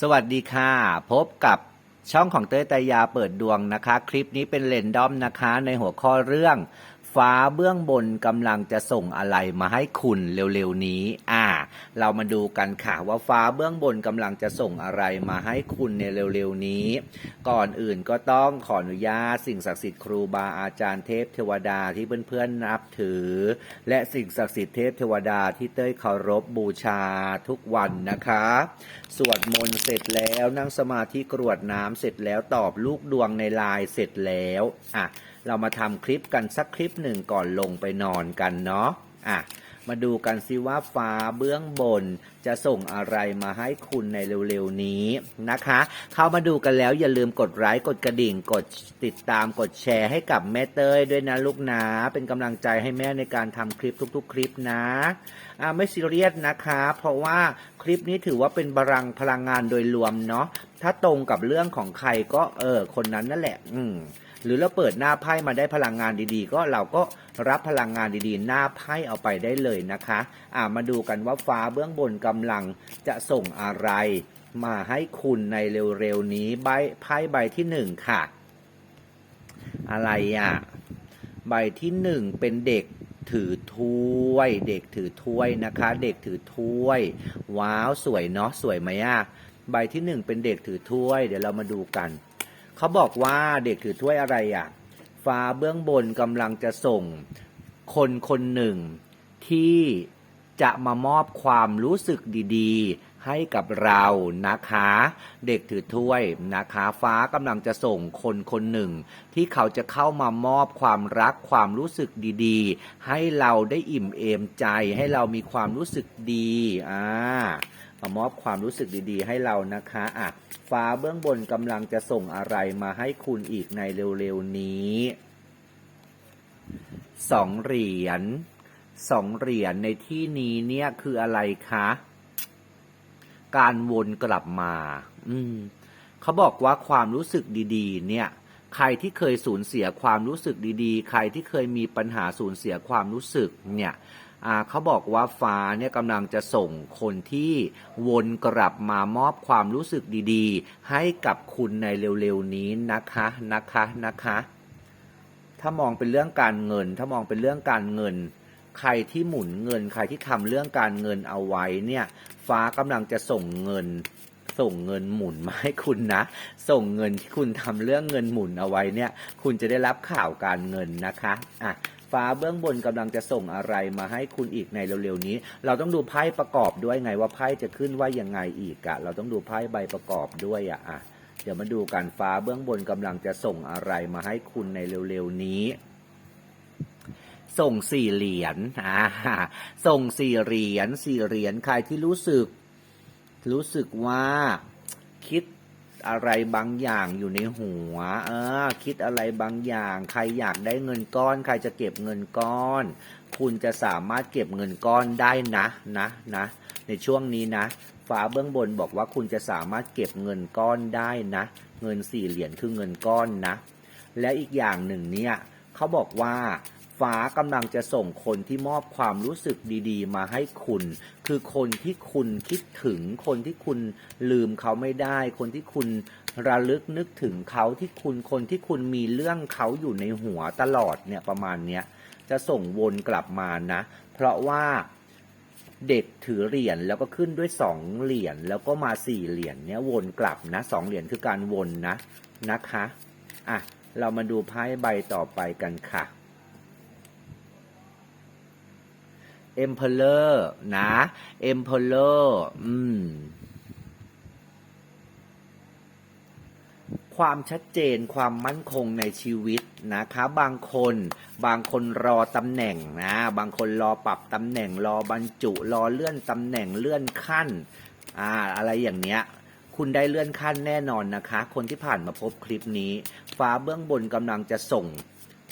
สวัสดีค่ะ พบกับช่องของเต้ยตายาเปิดดวงนะคะ คลิปนี้เป็นเลนดอมนะคะ ในหัวข้อเรื่อง ฟ้าเบื้องบนกำลังจะส่งอะไรมาให้คุณเร็วๆนี้ อะ เรามาดูกันค่ะว่าฟ้าเบื้องบนกำลังจะส่งอะไรมาให้คุณในเร็วๆนี้ ก่อนอื่นก็ต้องขออนุญาตสิ่งศักดิ์สิทธิ์ครูบาอาจารย์เทพเทวดาที่เพื่อนๆนับถือ และสิ่งศักดิ์สิทธิ์เทพเทวดาที่เต้ยเคารพบูชาทุกวันนะคะสวดมนต์เสร็จแล้วนั่งสมาธิกรวดน้ำเสร็จแล้วตอบลูกดวงในลน์เสร็จแล้วอะเรามาทำคลิปกันสักคลิปหนึ่งก่อนลงไปนอนกันเนาะอะ มาดูกันสิว่าฟ้าเบื้องบน จะส่งอะไรมาให้คุณในเร็วๆนี้นะคะ เข้ามาดูกันแล้วอย่าลืมกดไลค์กดกระดิ่ง กดติดตามกดแชร์ให้กับแม่เต้ยด้วยนะลูกนะเป็นกำลังใจให้แม่ในการทำคลิปทุกๆ คลิปนะอ่าไม่ซีเรียสนะคะ เพราะว่าคลิปนี้ถือว่าเป็นบรังพลังงานโดยรวมเนาะถ้าตรงกับเรื่องของใครก็เออคนนั้นนั่นแหละ อืม หรือเราเปิดหน้าไพ่มาได้พลังงานดีๆ ก็เราก็รับพลังงานดีๆ หน้าไพ่เอาไปได้เลยนะคะอ่ามาดูกันว่าฟ้าเบื้องบนกำลังจะส่งอะไร มาให้คุณในเร็วๆนี้ใบไพ่ใบที่หนึ่งค่ะ อะไรอะใบที่หนึ่งเป็นเด็กถือถ้วย เด็กถือถ้วยนะคะ เด็กถือถ้วย ว้าวสวยเนาะสวยไหมอะใบที่หนึ่งเป็นเด็กถือถ้วย เดี๋ยวเรามาดูกัน เขาบอกว่าเด็กถือถ้วยอะไรอะ ฟ้าเบื้องบนกำลังจะส่ง คนคนหนึ่ง ที่จะมามอบความรู้สึกดีๆ ให้กับเรานะคะ เด็กถือถ้วยนะคะ ฟ้ากำลังจะส่งคนคนหนึ่ง ที่เขาจะเข้ามามอบความรักความรู้สึกดีๆ ให้เราได้อิ่มเอมใจ ให้เรามีความรู้สึกดีอ่า มามอบความรู้สึกดีๆ ให้เรานะคะอะฟ้าเบื้องบนกำลังจะส่งอะไรมาให้คุณอีกในเร็วๆนี้สองเหรียญสองเหรียญในที่นี้เนี่ยคืออะไรคะ การวนกลับมา อืมเขาบอกว่าความรู้สึกดีๆ เนี่ย ใครที่เคยสูญเสียความรู้สึกดีๆ ใครที่เคยมีปัญหาสูญเสียความรู้สึก เนี่ย เขาบอกว่าฟ้าเนี่ยกำลังจะส่งคนที่วนกลับมามอบความรู้สึกดีๆ ให้กับคุณในเร็วๆนี้นะคะนะคะนะคะ ถ้ามองเป็นเรื่องการเงิน ถ้ามองเป็นเรื่องการเงิน ใครที่หมุนเงิน ใครที่ทำเรื่องการเงินเอาไว้เนี่ย ฟ้ากำลังจะส่งเงินส่งเงินหมุนมาให้คุณนะ ส่งเงินที่คุณทำเรื่องเงินหมุนเอาไว้เนี่ย คุณจะได้รับข่าวการเงินนะคะ อะ ฟ้าเบื้องบนกำลังจะส่งอะไรมาให้คุณอีกในเร็วๆนี้ เราต้องดูไพ่ประกอบด้วยไงว่าไพ่จะขึ้นว่ายังไงอีกอะเราต้องดูไพ่ใบประกอบด้วยอะอะเดี๋ยวมาดูกันฟ้าเบื้องบนกำลังจะส่งอะไรมาให้คุณในเร็วๆนี้ส่งสี่เหรียญอ่าส่งสี่เหรียญสี่เหรียญใครที่รู้สึก รู้สึกว่าคิด อะไรบางอย่างอยู่ในหัว เออ คิดอะไรบางอย่าง ใครอยากได้เงินก้อน ใครจะเก็บเงินก้อน คุณจะสามารถเก็บเงินก้อนได้นะนะนะ ในช่วงนี้นะฟ้าเบื้องบนบอกว่าคุณจะสามารถเก็บเงินก้อนได้นะ เงินสี่เหรียญคือเงินก้อนนะ และอีกอย่างหนึ่งเนี่ยเขาบอกว่า ฟ้ากำลังจะส่งคนที่มอบความรู้สึกดีๆ มาให้คุณ คือคนที่คุณคิดถึง คนที่คุณลืมเขาไม่ได้ คนที่คุณระลึกนึกถึงเขาที่คุณ คนที่คุณมีเรื่องเขาอยู่ในหัวตลอดเนี่ยประมาณเนี้ยจะส่งวนกลับมานะ เพราะว่าเด็กถือเหรียญแล้วก็ขึ้นด้วยสองเหรียญแล้วก็มาสี่เหรียญเนี้ยวนกลับนะสองเหรียญคือการวนนะนะคะ อะ เรามาดูไพ่ใบต่อไปกันค่ะ Emperor นะ Emperor อืมความชัดเจนความมั่นคงในชีวิตนะคะ บางคนบางคนรอตำแหน่งนะ บางคนรอปรับตำแหน่งรอบรรจุรอเลื่อนตำแหน่งเลื่อนขั้นอ่าอะไรอย่างเนี้ย คุณได้เลื่อนขั้นแน่นอนนะคะ คนที่ผ่านมาพบคลิปนี้ ฟ้าเบื้องบนกำลังจะส่ง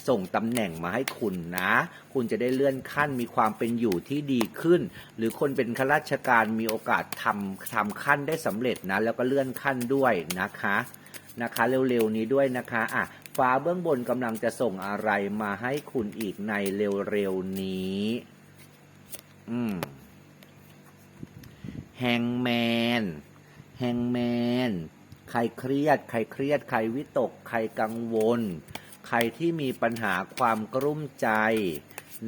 ส่งตำแหน่งมาให้คุณนะ คุณจะได้เลื่อนขั้นมีความเป็นอยู่ที่ดีขึ้น หรือคนเป็นข้าราชการมีโอกาสทำทำขั้นได้สำเร็จนะ แล้วก็เลื่อนขั้นด้วยนะคะนะคะ เร็วๆนี้ด้วยนะคะอะฟ้าเบื้องบนกำลังจะส่งอะไรมาให้คุณอีกในเร็วๆนี้ อืมแฮงแมนแฮงแมนใครเครียด ใครเครียด ใครวิตก ใครกังวล ใครที่มีปัญหาความกลุ้มใจ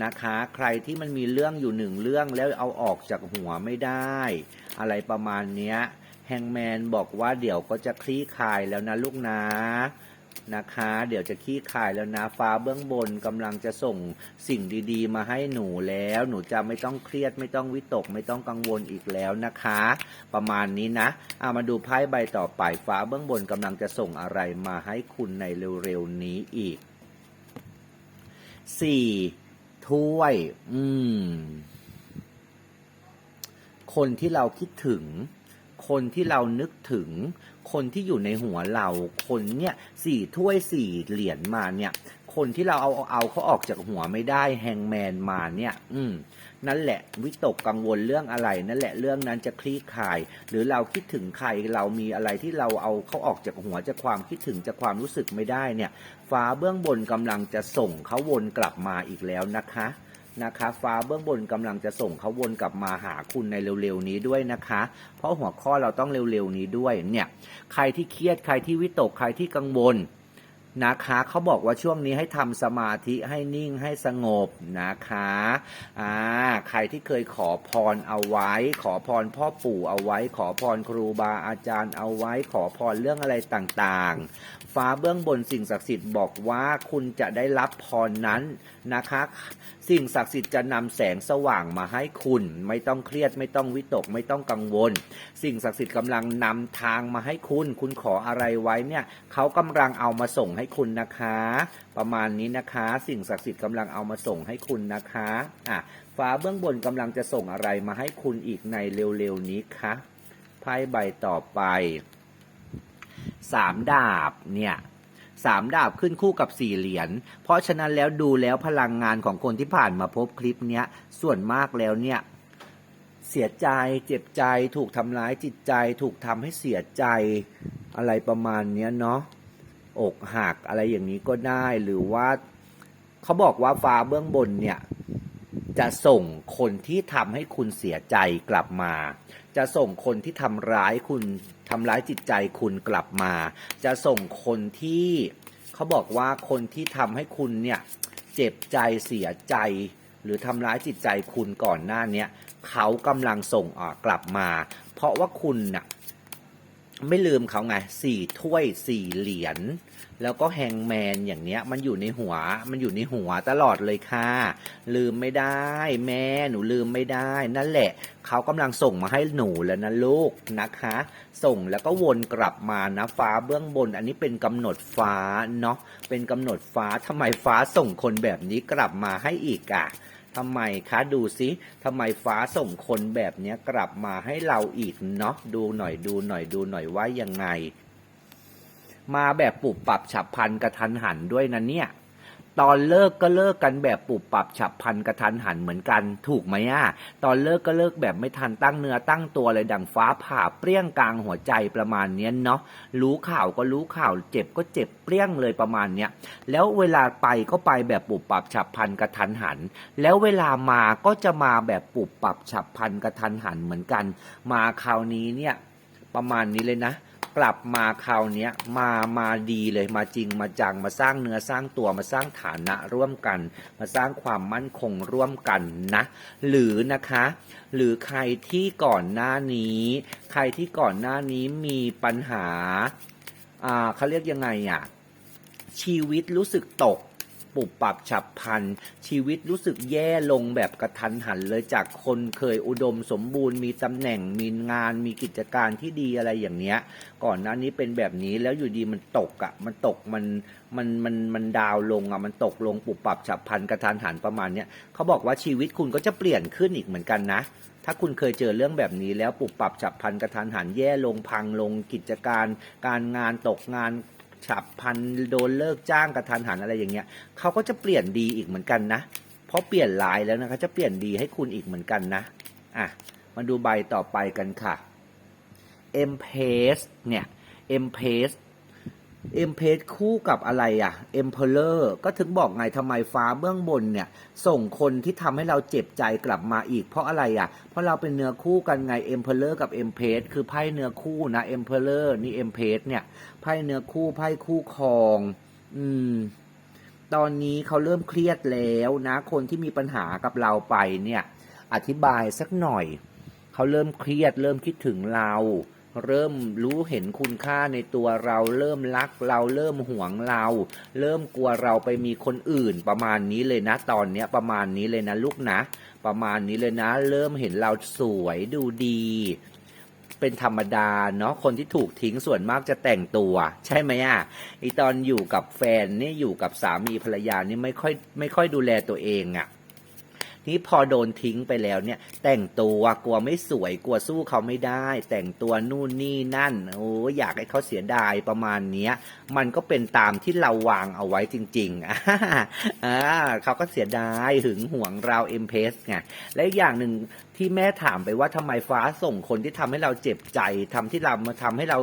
นะคะ ใครที่มันมีเรื่องอยู่หนึ่งเรื่องแล้วเอาออกจากหัวไม่ได้ อะไรประมาณเนี้ยแฮงแมนบอกว่าเดี๋ยวก็จะคลี่คลายแล้วนะลูกนะ นะคะ เดี๋ยวจะคลี่คลายแล้วนะ ฟ้าเบื้องบนกำลังจะส่งสิ่งดีๆ มาให้หนูแล้ว หนูจะไม่ต้องเครียดไม่ต้องวิตก ไม่ต้องกังวลอีกแล้วนะคะ ประมาณนี้นะเอามาดูไพ่ใบต่อไปฟ้าเบื้องบนกำลังจะส่งอะไรมาให้คุณในเร็วๆนี้อีกสี่ถ้วย อืม คนที่เราคิดถึง คนที่เรานึกถึง คนที่อยู่ในหัวเรา คนเนี่ยสี่ถ้วยสี่เหรียญมาเนี่ย คนที่เราเอาเอาเขาออกจากหัวไม่ได้แฮงแมนมาเนี่ย อืมนั่นแหละวิตกกังวลเรื่องอะไร นั่นแหละเรื่องนั้นจะคลี่คลาย หรือเราคิดถึงใครเรามีอะไรที่เราเอาเขาออกจากหัวจากความคิดถึงจากความรู้สึกไม่ได้เนี่ย ฟ้าเบื้องบนกำลังจะส่งเขาวนกลับมาอีกแล้วนะคะ นะคะ ฟ้าเบื้องบนกำลังจะส่งเขาวนกลับมาหาคุณในเร็วๆนี้ด้วยนะคะ เพราะหัวข้อเราต้องเร็วๆนี้ด้วยเนี่ยใครที่เครียดใครที่วิตกใครที่กังวลนะคะเขาบอกว่าช่วงนี้ให้ทำสมาธิให้นิ่งให้สงบนะคะอ่าใครที่เคยขอพรเอาไว้ ขอพรพ่อปู่เอาไว้ ขอพรครูบาอาจารย์เอาไว้ ขอพรเรื่องอะไรต่างๆ ฟ้าเบื้องบนสิ่งศักดิ์สิทธิ์บอกว่าคุณจะได้รับพรนั้นนะคะ สิ่งศักดิ์สิทธิ์จะนำแสงสว่างมาให้คุณ ไม่ต้องเครียดไม่ต้องวิตกไม่ต้องกังวล สิ่งศักดิ์สิทธิ์กำลังนำทางมาให้คุณ คุณขออะไรไว้เนี่ยเขากำลังเอามาส่งให้คุณนะคะ ประมาณนี้นะคะ สิ่งศักดิ์สิทธิ์กำลังเอามาส่งให้คุณนะคะอะฟ้าเบื้องบนกำลังจะส่งอะไรมาให้คุณอีกในเร็วๆนี้คะไพ่ใบต่อไป สามดาบเนี่ยสามดาบขึ้นคู่กับสี่เหรียญ เพราะฉะนั้นแล้วดูแล้วพลังงานของคนที่ผ่านมาพบคลิปเนี้ยส่วนมากแล้วเนี่ยเสียใจเจ็บใจถูกทำร้ายจิตใจ ถูกทำให้เสียใจอะไรประมาณเนี้ยเนาะอกหักอะไรอย่างนี้ก็ได้หรือว่าเขาบอกว่าฟ้าเบื้องบนเนี่ย จะส่งคนที่ทำให้คุณเสียใจกลับมา จะส่งคนที่ทำร้ายคุณทำร้ายจิตใจคุณกลับมา จะส่งคนที่เขาบอกว่าคนที่ทำให้คุณเนี่ยเจ็บใจเสียใจ หรือทำร้ายจิตใจคุณก่อนหน้าเนี้ยเขากำลังส่งออกกลับมา เพราะว่าคุณน่ะ ไม่ลืมเขาไงสี่ถ้วยสี่เหรียญแล้วก็แฮงแมนอย่างเนี้ย มันอยู่ในหัว มันอยู่ในหัวตลอดเลยค่ะ ลืมไม่ได้ แม่หนูลืมไม่ได้ นั่นแหละ เขากำลังส่งมาให้หนูแล้วนะลูกนะคะ ส่งแล้วก็วนกลับมานะฟ้าเบื้องบน อันนี้เป็นกำหนดฟ้าเนาะเป็นกำหนดฟ้าทำไมฟ้าส่งคนแบบนี้กลับมาให้อีกอะ ทำไมคะดูซิทำไมฟ้าส่งคนแบบนี้กลับมาให้เราอีกเนาะดูหน่อยดูหน่อยดูหน่อยว่ายังไง มาแบบปรับปรับฉับพลันกระทันหันด้วยนะเนี่ย ตอนเลิกก็เลิกกันแบบปรับปรับฉับพันกระทันหันเหมือนกัน ถูกไหมอะตอนเลิกก็เลิกแบบไม่ทันตั้งเนื้อตั้งตัวเลยดังฟ้าผ่าเปรี้ยงกลางหัวใจประมาณเนี้ยเนาะรู้ข่าวก็รู้ข่าว เจ็บก็เจ็บเปรี้ยงเลยประมาณเนี้ยแล้วเวลาไปก็ไปแบบปรับปรับฉับพันกระทันหัน แล้วเวลามาก็จะมาแบบปรับปรับฉับพันกระทันหันเหมือนกัน มาคราวนี้เนี่ยประมาณนี้เลยนะ กลับมาคราวนี้มามาดีเลยมาจริงมาจังมาสร้างเนื้อสร้างตัวมาสร้างฐานะร่วมกัน มาสร้างความมั่นคงร่วมกันนะ หรือนะคะ หรือใครที่ก่อนหน้านี้ ใครที่ก่อนหน้านี้มีปัญหาอ่าเขาเรียกยังไงอะชีวิตรู้สึกตก ปุบปรับฉับพลัน ชีวิตรู้สึกแย่ลงแบบกระทันหันเลยจากคนเคยอุดมสมบูรณ์มีตำแหน่งมีงานมีกิจการที่ดีอะไรอย่างเนี้ย ก่อนหน้านี้เป็นแบบนี้แล้วอยู่ดีมันตกอะ่ะมันตกมันมันมันมันดาวลงอะ่ะมันตกลงปุบปรับฉับพลันกระทันหันประมาณเนี้ยเขาบอกว่าชีวิตคุณก็จะเปลี่ยนขึ้นอีกเหมือนกันนะถ้าคุณเคยเจอเรื่องแบบนี้แล้วปุบปรับฉับพันกระทันหันแย่ลงพังลงกิจการ การงานตกงาน ฉับพันโดนเลิกจ้างกระทันหันอะไรอย่างเงี้ยเขาก็จะเปลี่ยนดีอีกเหมือนกันนะเพราะเปลี่ยนลายแล้วนะคะจะเปลี่ยนดีให้คุณอีกเหมือนกันนะอะมาดูใบต่อไปกันค่ะ M p a s e เนี่ย M p a s e เอ็มเพสคู่กับอะไรอะเอ็มเพลเลอร์ก็ถึงบอกไงทำไมฟ้าเบื้องบนเนี่ย ส่งคนที่ทำให้เราเจ็บใจกลับมาอีก เพราะอะไรอะ เพราะเราเป็นเนื้อคู่กันไงเอ็มเพลเลอร์กับเอ็มเพสคือไพ่เนื้อคู่นะเอ็มเพลเลอร์นี่เอ็มเพสเนี่ยไพ่เนื้อคู่ไพ่คู่ครอง อืม ตอนนี้เขาเริ่มเครียดแล้วนะ คนที่มีปัญหากับเราไปเนี่ย อธิบายสักหน่อย เขาเริ่มเครียดเริ่มคิดถึงเรา เริ่มรู้เห็นคุณค่าในตัวเรา เริ่มรักเราเริ่มหวงเรา เริ่มกลัวเราไปมีคนอื่น ประมาณนี้เลยนะตอนเนี้ยประมาณนี้เลยนะลูกนะ ประมาณนี้เลยนะ เริ่มเห็นเราสวยดูดี เป็นธรรมดาเนาะคนที่ถูกทิ้งส่วนมากจะแต่งตัว ใช่ไหมอะไอตอนอยู่กับแฟนนี่อยู่กับสามีภรรยานี่ไม่ค่อยไม่ค่อยดูแลตัวเองอะ นี่พอโดนทิ้งไปแล้วเนี่ย แต่งตัวกลัวไม่สวยกลัวสู้เขาไม่ได้ แต่งตัวนู่นนี่นั่นโอ้อยากให้เขาเสียดายประมาณเนี้ย มันก็เป็นตามที่เราวางเอาไว้จริงๆอ่าเขาก็เสียดายหึงหวงเราเอ็มเพสไงและอีกอย่างหนึ่งที่แม่ถามไปว่าทำไมฟ้าส่งคนที่ทำให้เราเจ็บใจทำที่เรามาทำให้เรา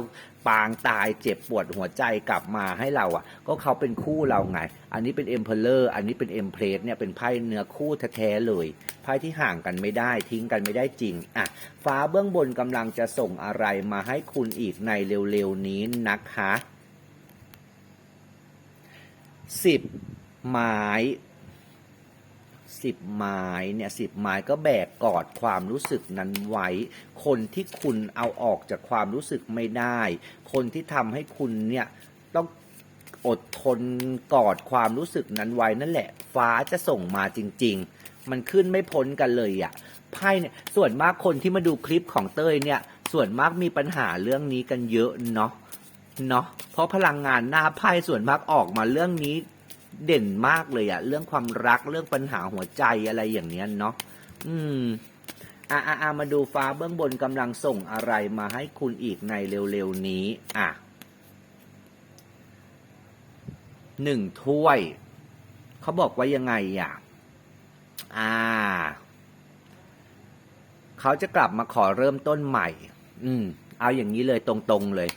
ปางตายเจ็บปวดหัวใจกลับมาให้เราอะ ก็เขาเป็นคู่เราไง อันนี้เป็นเอ็มเพลเลอร์อันนี้เป็นเอ็มเพลสเนี่ยเป็นไพ่เนื้อคู่แท้ๆเลยไพ่ที่ห่างกันไม่ได้ทิ้งกันไม่ได้จริงอะฟ้าเบื้องบนกำลังจะส่งอะไรมาให้คุณอีกในเร็วๆนี้นะคะสิบไม้ สิบไม้เนี่ยสิบไม้ก็แบกกอดความรู้สึกนั้นไว้ คนที่คุณเอาออกจากความรู้สึกไม่ได้ คนที่ทำให้คุณเนี่ยต้องอดทนกอดความรู้สึกนั้นไว้นั่นแหละ ฟ้าจะส่งมาจริง ๆ มันขึ้นไม่พ้นกันเลยอะ่ะไพ่เนี่ยส่วนมากคนที่มาดูคลิปของเต้ยเนี่ย ส่วนมากมีปัญหาเรื่องนี้กันเยอะเนาะเนาะเพราะพลังงานหน้าไพ่ส่วนมากออกมาเรื่องนี้ เด่นมากเลยอะเรื่องความรักเรื่องปัญหาหัวใจอะไรอย่างเนี้ยเนาะอืมอะอะอะมาดูฟ้าเบื้องบนกำลังส่งอะไรมาให้คุณอีกในเร็วๆนี้ อะหนึ่งถ้วย เขาบอกว่ายังไงอะ อ่า เขาจะกลับมาขอเริ่มต้นใหม่ อืม เอาอย่างนี้เลยตรงๆเลย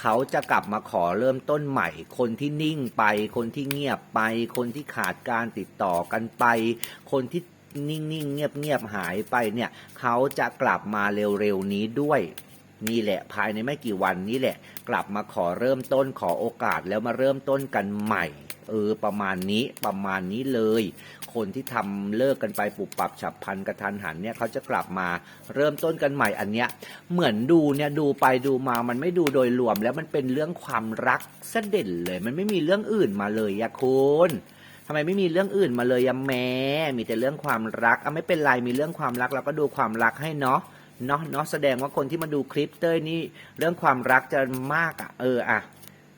เขาจะกลับมาขอเริ่มต้นใหม่ คนที่นิ่งไป คนที่เงียบไป คนที่ขาดการติดต่อกันไป คนที่นิ่งๆเงียบๆหายไปเนี่ย เขาจะกลับมาเร็วๆนี้ด้วยนี่แหละภายในไม่กี่วันนี้แหละ กลับมาขอเริ่มต้นขอโอกาสแล้วมาเริ่มต้นกันใหม่ เออประมาณนี้ประมาณนี้เลย คนที่ทำเลิกกันไปปุบปรับฉับพันกระทันหันเนี่ยเขาจะกลับมาเริ่มต้นกันใหม่อันเนี้ยเหมือนดูเนี่ยดูไปดูมามันไม่ดูโดยรวม แล้วมันเป็นเรื่องความรักซะเด่นเลย มันไม่มีเรื่องอื่นมาเลยอะคุณทำไมไม่มีเรื่องอื่นมาเลยอะแม่มีแต่เรื่องความรักอะไม่เป็นไรมีเรื่องความรักเราก็ดูความรักให้เนาะเนาะเนาะแสดงว่าคนที่มาดูคลิปเต้ยนี่เรื่องความรักจะมากอะเอออะ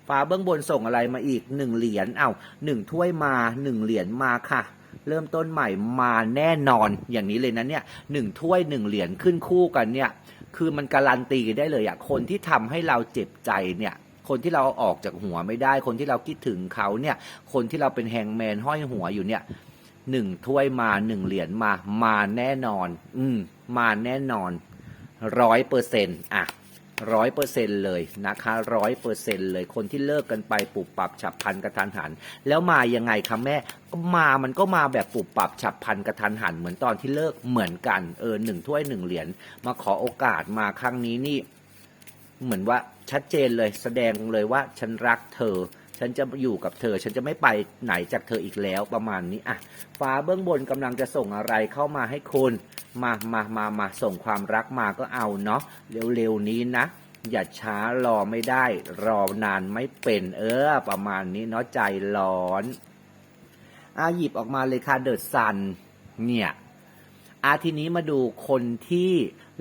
ฟ้าเบื้องบนส่งอะไรมาอีกหนึ่งเหรียญเอ้าหนึ่งถ้วยมาหนึ่งเหรียญมาค่ะ เริ่มต้นใหม่มาแน่นอนอย่างนี้เลยนะเนี่ยหนึ่งถ้วยหนึ่งเหรียญขึ้นคู่กันเนี่ยคือมันการันตีได้เลยอะคนที่ทำให้เราเจ็บใจเนี่ยคนที่เราอาออกจากหัวไม่ได้ คนที่เราคิดถึงเขาเนี่ย คนที่เราเป็นแฮงแมนห้อยหัวอยู่เนี่ยหนึ่งถ้วยมาหนึ่งเหรียญมามาแน่นอน อืม มาแน่นอนร้อยเปอร์เซ็นต์อะ ร้อยเปอร์เซ็นเลยนะคะร้อยเปอร์เซ็นเลยคนที่เลิกกันไปปุบปับฉับพันกระทันหัน แล้วมายังไงคะแม่ก็มามันก็มาแบบปุบปับฉับพันกระทันหัน เหมือนตอนที่เลิกเหมือนกันเออหนึ่งถ้วยหนึ่งเหรียญมาขอโอกาสมาครั้งนี้นี่ เหมือนว่าชัดเจนเลยแสดงเลยว่าฉันรักเธอฉันจะอยู่กับเธอ ฉันจะไม่ไปไหนจากเธออีกแล้วประมาณนี้อะ ฟ้าเบื้องบนกำลังจะส่งอะไรเข้ามาให้คุณ มามามามาส่งความรักมาก็เอาเนาะเร็วๆนี้นะ อย่าช้ารอไม่ได้ รอนานไม่เป็นเออ ประมาณนี้เนาะใจร้อนอาหยิบออกมาเลยค่ะเดอะซันเนี่ยอาทีนี้มาดูคนที่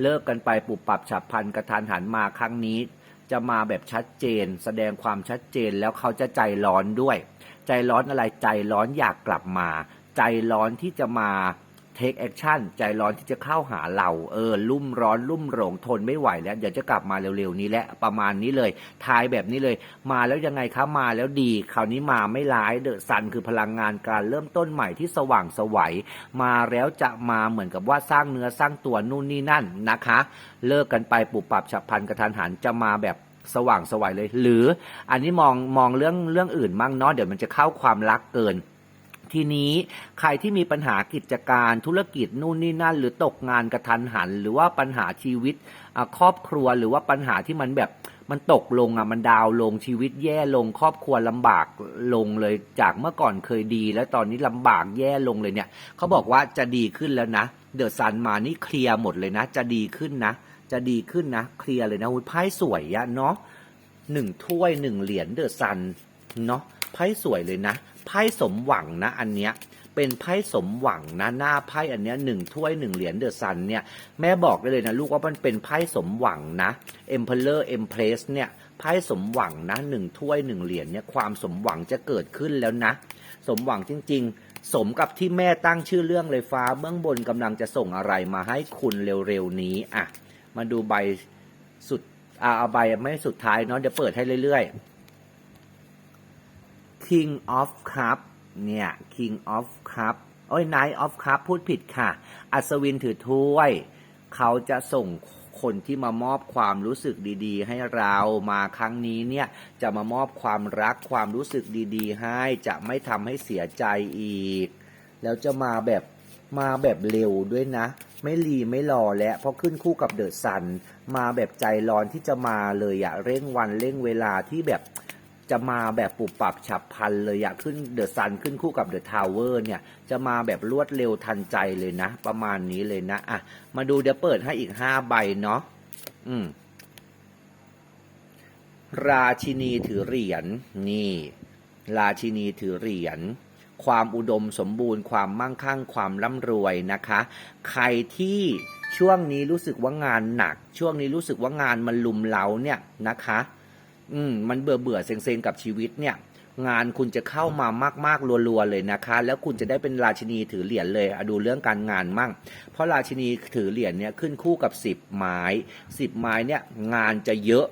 เลิกกันไปปุบปรับฉับพันกระทันหันมาครั้งนี้ จะมาแบบชัดเจน แสดงความชัดเจนแล้วเขาจะใจร้อนด้วย ใจร้อนอะไรใจร้อนอยากกลับมา ใจร้อนที่จะมา take action ใจร้อนที่จะเข้าหาเราเออลุ่มร้อนลุ่มหลงทนไม่ไหวแล้วเดี๋ยวจะกลับมาเร็วๆนี้แหละประมาณนี้เลยทายแบบนี้เลย มาแล้วยังไงคะมาแล้วดี คราวนี้มาไม่ร้ายเดอะซันคือพลังงานการเริ่มต้นใหม่ที่สว่างสวัยมาแล้วจะมาเหมือนกับว่าสร้างเนื้อสร้างตัวนู่นนี่นั่นนะคะ เลิกกันไปปุบปรับฉับพลันกระทันหันจะมาแบบสว่างสวัยเลย หรืออันนี้มองมองเรื่องเรื่องอื่นมั่งเนาะเดี๋ยวมันจะเข้าความรักเกิน ทีนี้ใครที่มีปัญหากิจการธุรกิจนู่นนี่นั่น หรือตกงานกระทันหัน หรือว่าปัญหาชีวิตครอบครัวหรือว่าปัญหาที่มันแบบมันตกลงอะมันดาวลงชีวิตแย่ลงครอบครัวลำบากลงเลยจากเมื่อก่อนเคยดี แล้วตอนนี้ลำบากแย่ลงเลยเนี่ยเขาบอกว่าจะดีขึ้นแล้วนะเดอะซันมานี่เคลียร์หมดเลยนะ จะดีขึ้นนะ จะดีขึ้นนะ เคลียร์เลยนะอุ๊ยไพ่สวยอะเนาะหนึ่งถ้วยหนึ่งเหรียญเดอะซันเนาะ ไพ่สวยเลยนะ ไพ่สมหวังนะอันเนี้ยเป็นไพ่สมหวังนะหน้าไพ่อันเนี้ยหนึ่งถ้วยหนึ่งเหรียญเดอะซันเนี่ยแม่บอกได้เลยนะลูกว่ามันเป็นไพ่สมหวังนะ Emperor Empress เพลสเนี่ยไพ่สมหวังนะหนึ่งถ้วยหนึ่งเหรียญเนี่ยความสมหวังจะเกิดขึ้นแล้วนะ สมหวังจริง ๆ สมกับที่แม่ตั้งชื่อเรื่องเลยฟ้าเบื้องบนกำลังจะส่งอะไรมาให้คุณเร็วๆนี้อะมาดูใบสุดอ่าเอาใบไม่สุดท้ายเนาะเดี๋ยวเปิดให้เรื่อยๆ King of Cup เนี่ย King of Cup โอ้ย Knight of Cup พูดผิดค่ะ อัศวินถือถ้วย เขาจะส่งคนที่มามอบความรู้สึกดีๆ ให้เรามาครั้งนี้เนี่ยจะมามอบความรักความรู้สึกดีๆ ให้จะไม่ทำให้เสียใจอีก แล้วจะมาแบบมาแบบเร็วด้วยนะ ไม่รีไม่รอแล้วเพราะขึ้นคู่กับเดอะซัน มาแบบใจร้อนที่จะมาเลยอะเร่งวันเร่งเวลาที่แบบ จะมาแบบปุบปับฉับพลันเลยอะขึ้นเดอะซันขึ้นคู่กับเดอะทาวเวอร์เนี่ย จะมาแบบรวดเร็วทันใจเลยนะ ประมาณนี้เลยนะ อะ มาดูเดี๋ยวเปิดให้อีกห้าใบเนาะอืม ราชินีถือเหรียญนี่ ราชินีถือเหรียญความอุดมสมบูรณ์ความมั่งคั่งความร่ำรวยนะคะ ใครที่ช่วงนี้รู้สึกว่างานหนัก ช่วงนี้รู้สึกว่างานมันลุมเล้าเนี่ยนะคะ อืมมันเบื่อเบื่อเซ็งๆกับชีวิตเนี่ย งานคุณจะเข้ามามากๆรัวๆเลยนะคะ แล้วคุณจะได้เป็นราชินีถือเหรียญเลยอดูเรื่องการงานมั่ง เพราะราชินีถือเหรียญเนี่ยขึ้นคู่กับสิบไม้สิบไม้เนี่ยงานจะเยอะ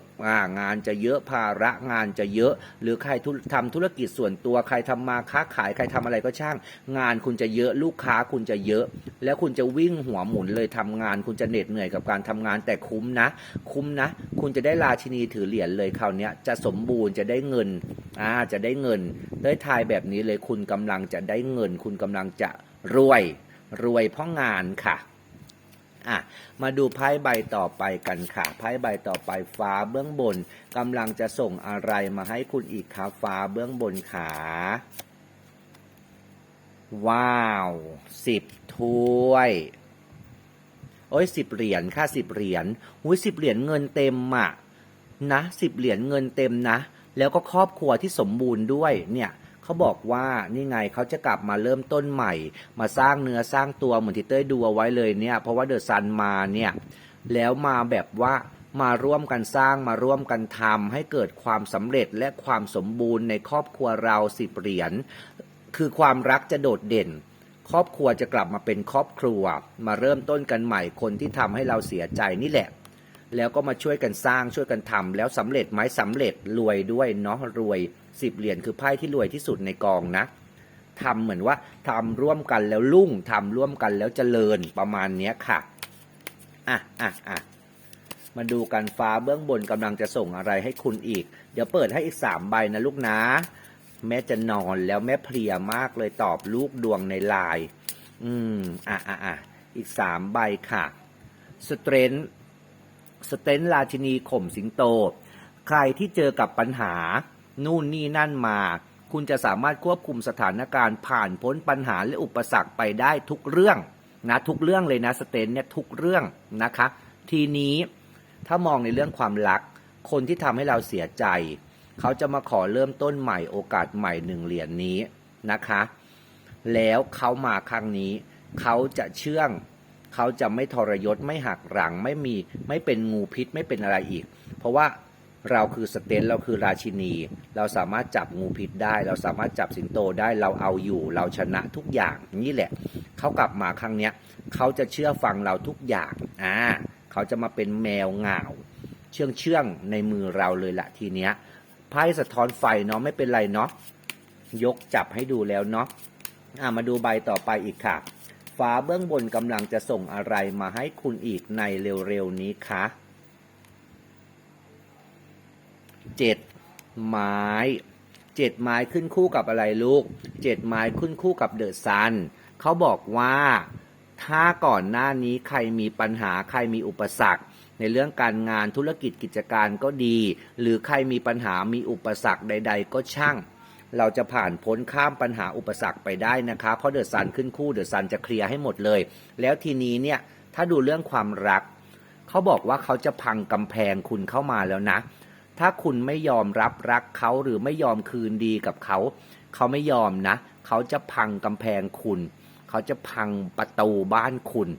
งานจะเยอะภาระงานจะเยอะ หรือใครทุทำธุรกิจส่วนตัวใครทำมาค้าขายใครทำอะไรก็ช่าง งานคุณจะเยอะลูกค้าคุณจะเยอะ แล้วคุณจะวิ่งหัวหมุนเลยทำงาน คุณจะเหน็ดเหนื่อยกับการทำงานแต่คุ้มนะ คุ้มนะ คุณจะได้ราชินีถือเหรียญเลยคราวนี้จะสมบูรณ์จะได้เงินอ่าจะได้เงินได้ทายแบบนี้เลยคุณกำลังจะได้เงิน คุณกำลังจะรวย รวยเพราะงานค่ะ อะมาดูไพ่ใบต่อไปกันค่ะไพ่ใบต่อไปฟ้าเบื้องบนกำลังจะส่งอะไรมาให้คุณอีกคะฟ้าเบื้องบนขาว้าวสิบถ้วยโอ้ยสิบเหรียญค่ะสิบเหรียญอุ้ยสิบเหรียญเงินเต็มอะนะสิบเหรียญเงินเต็มนะ แล้วก็ครอบครัวที่สมบูรณ์ด้วยเนี่ย เขาบอกว่านี่ไงเขาจะกลับมาเริ่มต้นใหม่ มาสร้างเนื้อสร้างตัวเหมือนที่เต้ยดูเอาไว้เลยเนี่ยเพราะว่าเดอะซันมาเนี่ยแล้วมาแบบว่ามาร่วมกันสร้างมาร่วมกันทำให้เกิดความสำเร็จและความสมบูรณ์ในครอบครัวเราสิบเหรียญคือความรักจะโดดเด่น ครอบครัวจะกลับมาเป็นครอบครัว มาเริ่มต้นกันใหม่คนที่ทำให้เราเสียใจนี่แหละ แล้วก็มาช่วยกันสร้างช่วยกันทำแล้วสำเร็จไหมสำเร็จรวยด้วยเนาะรวยสิบเหรียญคือไพ่ที่รวยที่สุดในกองนะทำเหมือนว่าทำร่วมกันแล้วรุ่งทำร่วมกันแล้วเจริญประมาณเนี้ยค่ะอะอะอะมาดูกันฟ้าเบื้องบนกำลังจะส่งอะไรให้คุณอีก เดี๋ยวเปิดให้อีกสามใบนะลูกนะ แม่จะนอนแล้วแม่เพลียมากเลยตอบลูกดวงในไลน์อืม อะอะอะอีกสามใบค่ะ สเตรน สเตนราชินีข่มสิงโต ใครที่เจอกับปัญหา นู่นนี่นั่นมา คุณจะสามารถควบคุมสถานการณ์ผ่านพ้นปัญหาและอุปสรรคไปได้ทุกเรื่องนะทุกเรื่องเลยนะสเตนเนี่ยทุกเรื่องนะคะ ทีนี้ถ้ามองในเรื่องความรัก คนที่ทำให้เราเสียใจ เขาจะมาขอเริ่มต้นใหม่โอกาสใหม่หนึ่งเหรียญนนี้นะคะ แล้วเขามาครั้งนี้ เขาจะเชื่อง เขาจะไม่ทรยศไม่หักหลังไม่มีไม่เป็นงูพิษไม่เป็นอะไรอีก เพราะว่าเราคือสเตนเราคือราชินี เราสามารถจับงูพิษได้ เราสามารถจับสิงโตได้เราเอาอยู่ เราชนะทุกอย่างนี่แหละ เขากลับมาครั้งเนี้ยเขาจะเชื่อฟังเราทุกอย่างอ่าเขาจะมาเป็นแมวเหงาเชื่องเชื่องในมือเราเลยละทีเนี้ยไพ่สะท้อนไฟเนาะไม่เป็นไรเนาะยกจับให้ดูแล้วเนาะอ่ามาดูใบต่อไปอีกค่ะ ฟ้าเบื้องบนกำลังจะส่งอะไรมาให้คุณอีกในเร็วๆนี้คะเจ็ดไม้เจ็ดไม้ขึ้นคู่กับอะไรลูกเจ็ดไม้ขึ้นคู่กับเดอะซันเขาบอกว่าถ้าก่อนหน้านี้ใครมีปัญหาใครมีอุปสรรค ในเรื่องการงานธุรกิจกิจการก็ดี หรือใครมีปัญหามีอุปสรรคใด ๆ ก็ช่าง เราจะผ่านพ้นข้ามปัญหาอุปสรรคไปได้นะคะ เพราะเดอะซันขึ้นคู่เดอะซันจะเคลียร์ให้หมดเลย แล้วทีนี้เนี่ยถ้าดูเรื่องความรัก เขาบอกว่าเขาจะพังกำแพงคุณเข้ามาแล้วนะ ถ้าคุณไม่ยอมรับรักเขาหรือไม่ยอมคืนดีกับเขา เขาไม่ยอมนะ เขาจะพังกำแพงคุณ เขาจะพังประตูบ้านคุณ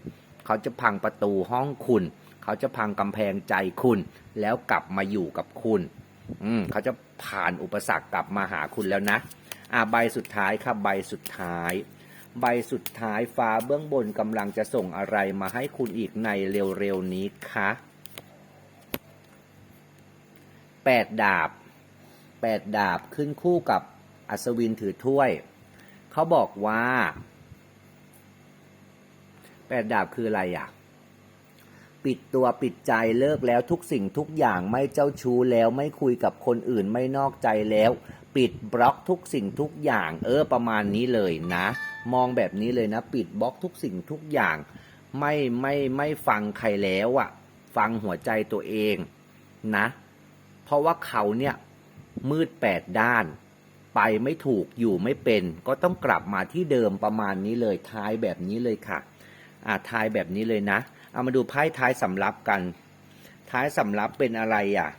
เขาจะพังประตูห้องคุณ เขาจะพังกำแพงใจคุณ แล้วกลับมาอยู่กับคุณ อืมเขาจะ ผ่านอุปสรรคกลับมาหาคุณแล้วนะอ่าใบสุดท้ายครับใบสุดท้าย ใบสุดท้ายฟ้าเบื้องบนกำลังจะส่งอะไรมาให้คุณอีกในเร็วๆนี้คะแปดดาบแปดดาบขึ้นคู่กับอัศวินถือถ้วย เขาบอกว่าแปดดาบคืออะไรอะ ปิดตัวปิดใจเลิกแล้วทุกสิ่งทุกอย่างไม่เจ้าชู้แล้วไม่คุยกับคนอื่นไม่นอกใจแล้ว ปิดบล็อกทุกสิ่งทุกอย่าง เออประมาณนี้เลยนะ มองแบบนี้เลยนะ ปิดบล็อกทุกสิ่งทุกอย่าง ไม่ไม่ไม่ฟังใครแล้วอะฟังหัวใจตัวเองนะ เพราะว่าเขาเนี่ยมืดแปดด้าน ไปไม่ถูกอยู่ไม่เป็น ก็ต้องกลับมาที่เดิมประมาณนี้เลยทายแบบนี้เลยค่ะอ่าทายแบบนี้เลยนะ เอามาดูไพ่ท้ายสำรับกัน ท้ายสำรับเป็นอะไรอะ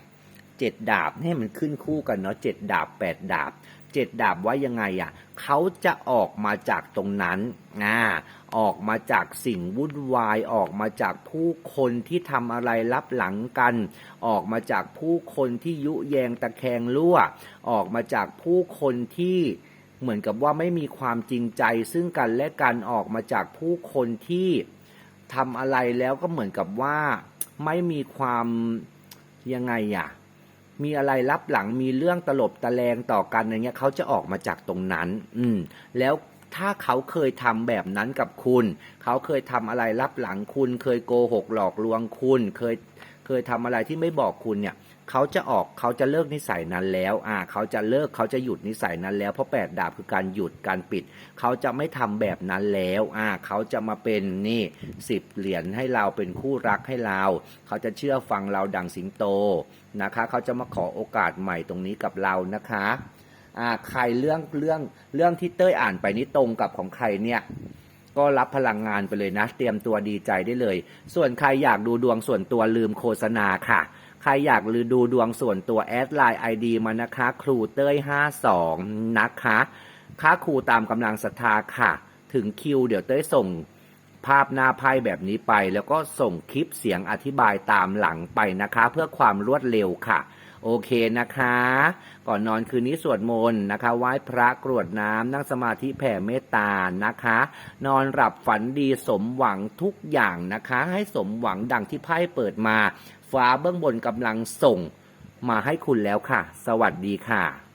เจ็ดดาบให้มันขึ้นคู่กันเนาะเจ็ดดาบแปดดาบเจ็ดดาบว่ายังไงอะเขาจะออกมาจากตรงนั้นอ่าออกมาจากสิ่งวุ่นวาย ออกมาจากผู้คนที่ทำอะไรลับหลังกัน ออกมาจากผู้คนที่ยุแยงตะแคงรั่ว ออกมาจากผู้คนที่เหมือนกับว่าไม่มีความจริงใจซึ่งกันและกันออกมาจากผู้คนที่ ทำอะไรแล้วก็เหมือนกับว่าไม่มีความยังไงอะมีอะไรลับหลังมีเรื่องตลบตะแลงต่อกันอย่างเงี้ยเขาจะออกมาจากตรงนั้น อืม แล้วถ้าเขาเคยทำแบบนั้นกับคุณ เขาเคยทำอะไรลับหลังคุณ เคยโกหกหลอกลวงคุณ เคยเคยทำอะไรที่ไม่บอกคุณเนี่ย เขาจะออกเขาจะเลิกนิสัยนั้นแล้วอ่าเขาจะเลิกเขาจะหยุดนิสัยนั้นแล้ว เพราะแปดดาบคือการหยุดการปิด เขาจะไม่ทำแบบนั้นแล้วอ่าเขาจะมาเป็นนี่สิบเหรียญให้เราเป็นคู่รักให้เรา เขาจะเชื่อฟังเราดังสิงโตนะคะ เขาจะมาขอโอกาสใหม่ตรงนี้กับเรานะคะอ่าใครเรื่องเรื่องเรื่องที่เต้ยอ่านไปนี้ตรงกับของใครเนี่ยก็รับพลังงานไปเลยนะ เตรียมตัวดีใจได้เลย ส่วนใครอยากดูดวงส่วนตัวลืมโฆษณาค่ะ รอยากลือดูดวงส่วนตัวแอดไลน์ไอดีมานะคะ ครูเต้ย52นะคะ ค่าครูตามกำลังศรัทธาค่ะ ถึงคิวเดี๋ยวเต้ยส่งภาพหน้าไพ่แบบนี้ไป แล้วก็ส่งคลิปเสียงอธิบายตามหลังไปนะคะ เพื่อความรวดเร็วค่ะ โอเคนะคะ ก่อนนอนคืนนี้สวดมนต์นะคะ ไหว้พระกรวดน้ำนั่งสมาธิแผ่เมตตานะคะ นอนหลับฝันดีสมหวังทุกอย่างนะคะ ให้สมหวังดังที่ไพ่เปิดมา ฟ้าเบื้องบนกำลังส่งมาให้คุณแล้วค่ะ สวัสดีค่ะ